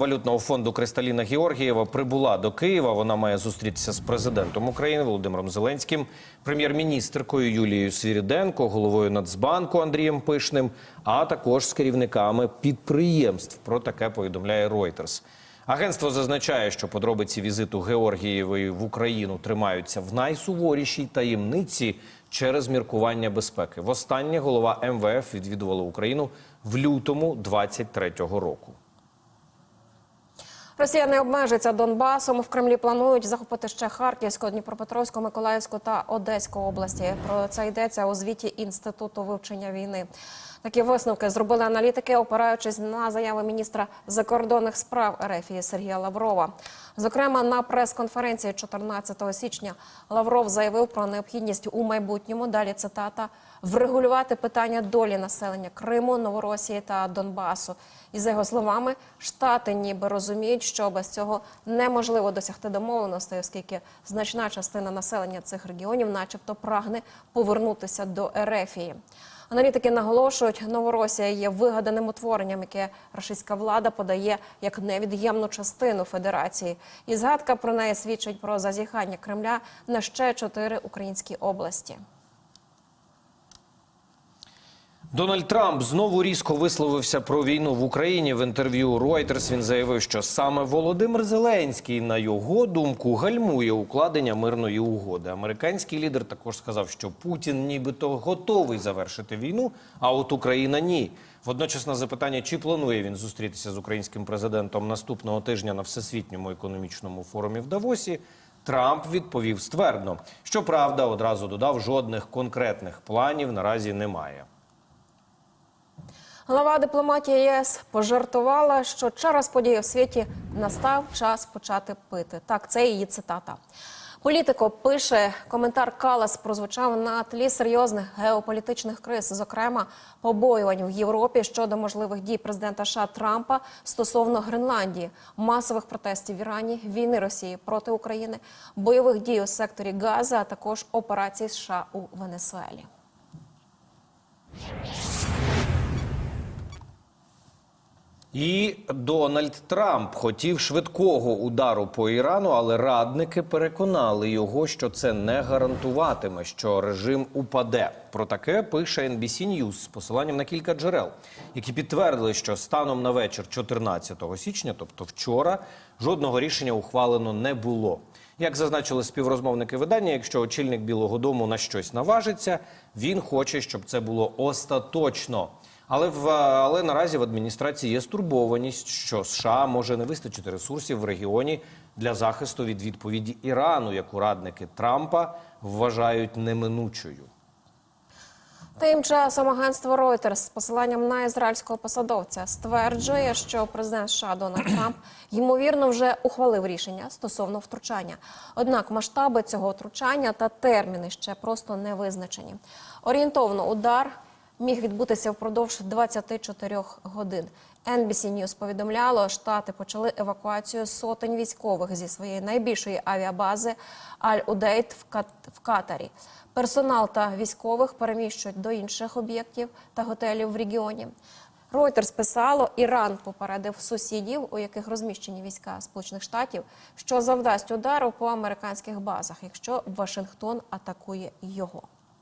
Валютного фонду Кристаліна Георгієва прибула до Києва. Вона має зустрітися з президентом України Володимиром Зеленським, прем'єр-міністркою Юлією Свіріденко, головою Нацбанку Андрієм Пишним, а також з керівниками підприємств. Про таке повідомляє Reuters. Агентство зазначає, що подробиці візиту Георгієвої в Україну тримаються в найсуворішій таємниці через міркування безпеки. Востаннє голова МВФ відвідувала Україну в лютому 23-го року. Росія не обмежиться Донбасом. В Кремлі планують захопити ще Харківську, Дніпропетровську, Миколаївську та Одеську області. Про це йдеться у звіті інституту вивчення війни. Такі висновки зробили аналітики, опираючись на заяви міністра закордонних справ РФ Сергія Лаврова. Зокрема, на прес-конференції 14 січня Лавров заявив про необхідність у майбутньому. Далі цитата врегулювати питання долі населення Криму, Новоросії та Донбасу. І за його словами, штати ніби розуміють, що без цього неможливо досягти домовленостей, оскільки значна частина населення цих регіонів, начебто, прагне повернутися до Ерефії. Аналітики наголошують, Новоросія є вигаданим утворенням, яке російська влада подає як невід'ємну частину федерації. І згадка про неї свідчить про зазіхання Кремля на ще чотири українські області. Дональд Трамп знову різко висловився про війну в Україні. В інтерв'ю Reuters він заявив, що саме Володимир Зеленський, на його думку, гальмує укладення мирної угоди. Американський лідер також сказав, що Путін нібито готовий завершити війну, а от Україна ні. Водночас на запитання, чи планує він зустрітися з українським президентом наступного тижня на всесвітньому економічному форумі в Давосі. Трамп відповів ствердно. Щоправда, одразу додав, жодних конкретних планів наразі немає. Глава дипломатії ЄС пожартувала, що через події в світі настав час почати пити. Так, це її цитата. Політико пише коментар Калас прозвучав на тлі серйозних геополітичних криз, зокрема побоювань в Європі щодо можливих дій президента США Трампа стосовно Гренландії, масових протестів в Ірані, війни Росії проти України, бойових дій у секторі Гази, а також операцій США у Венесуелі. І Дональд Трамп хотів швидкого удару по Ірану, але радники переконали його, що це не гарантуватиме, що режим упаде. Про таке пише NBC News з посиланням на кілька джерел, які підтвердили, що станом на вечір 14 січня, тобто вчора, жодного рішення ухвалено не було. Як зазначили співрозмовники видання, якщо очільник Білого Дому на щось наважиться, він хоче, щоб це було остаточно. Але в але наразі в адміністрації є стурбованість, що США може не вистачити ресурсів в регіоні для захисту від відповіді Ірану, яку радники Трампа вважають неминучою. Тим часом агентство Reuters з посиланням на ізраїльського посадовця стверджує, що президент США Дональд Трамп ймовірно вже ухвалив рішення стосовно втручання. Однак масштаби цього втручання та терміни ще просто не визначені. Орієнтовно удар міг відбутися впродовж 24 годин. NBC News повідомляло, штати почали евакуацію сотень військових зі своєї найбільшої авіабази Аль-Удейт в, Кат в Катарі. Персонал та військових переміщують до інших об'єктів та готелів в регіоні. Reuters писало, Іран попередив сусідів, у яких розміщені війська Сполучених Штатів, що завдасть удару по американських базах, якщо Вашингтон атакує його.